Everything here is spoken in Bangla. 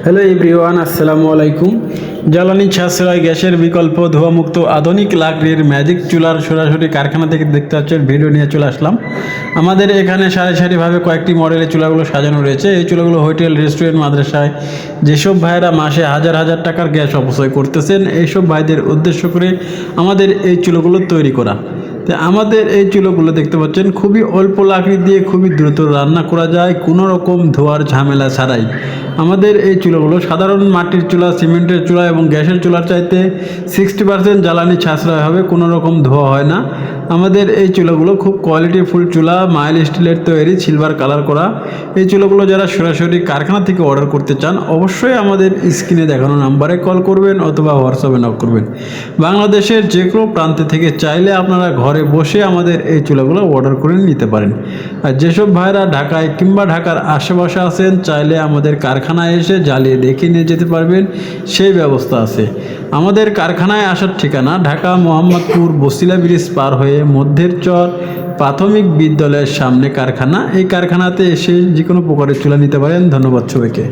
হ্যালো এভরিওয়ান আসসালামু আলাইকুম জ্বালানি সাশ্রয় গ্যাসের বিকল্প ধোঁয়ামুক্ত আধুনিক লাকড়ির ম্যাজিক চুলার সরাসরি কারখানা থেকে দেখতে পাচ্ছেন ভিডিও নিয়ে চলে আসলাম আমাদের এখানে সারি সারিভাবে কয়েকটি মডেলের চুলাগুলো সাজানো রয়েছে এই চুলাগুলো হোটেল রেস্টুরেন্ট মাদ্রাসায় যেসব ভাইয়েরা মাসে হাজার হাজার টাকার গ্যাস অপচয় করতেছেন এইসব ভাইদের উদ্দেশ্য করে আমাদের এই চুলোগুলো তৈরি করা তো আমাদের এই চুলোগুলো দেখতে পাচ্ছেন খুবই অল্প লাকড়ি দিয়ে খুবই দ্রুত রান্না করা যায় কোনো রকম ধোয়ার ঝামেলা ছাড়াই আমাদের এই চুলোগুলো সাধারণ মাটির চুলা, সিমেন্টের চুলা এবং গ্যাসের চুলার চাইতে সিক্সটি পার্সেন্ট জ্বালানি সাশ্রয় হবে, কোনো রকম ধোয়া হয় না। আমাদের এই চুলোগুলো খুব কোয়ালিটি ফুল চুলা মাইল স্টিলের তৈরি সিলভার কালার করা। এই চুলোগুলো যারা সরাসরি কারখানা থেকে অর্ডার করতে চান, অবশ্যই আমাদের স্ক্রিনে দেখানো নাম্বারে কল করবেন অথবা হোয়াটসঅ্যাপে নক করবেন। বাংলাদেশের যে কোনো প্রান্তে থেকে চাইলে আপনারা ঘরে বসে আমাদের এই চুলাগুলো অর্ডার করে নিতে পারেন। আর যেসব ভাইরা ঢাকায় কিংবা ঢাকার আশেপাশে আছেন, চাইলে আমাদের কারখানায় এসে জ্বালিয়ে দেখে নিয়ে যেতে পারবেন, সেই ব্যবস্থা আছে। আমাদের কারখানায় আসার ঠিকানা ঢাকা মোহাম্মদপুর বসিলা ব্রিজ পার হয়ে মধ্যের চর প্রাথমিক বিদ্যালয়ের সামনে কারখানা। এই কারখানাতে এসে যে কোনো প্রকারের চুলা নিতে পারেন। ধন্যবাদ সবাইকে।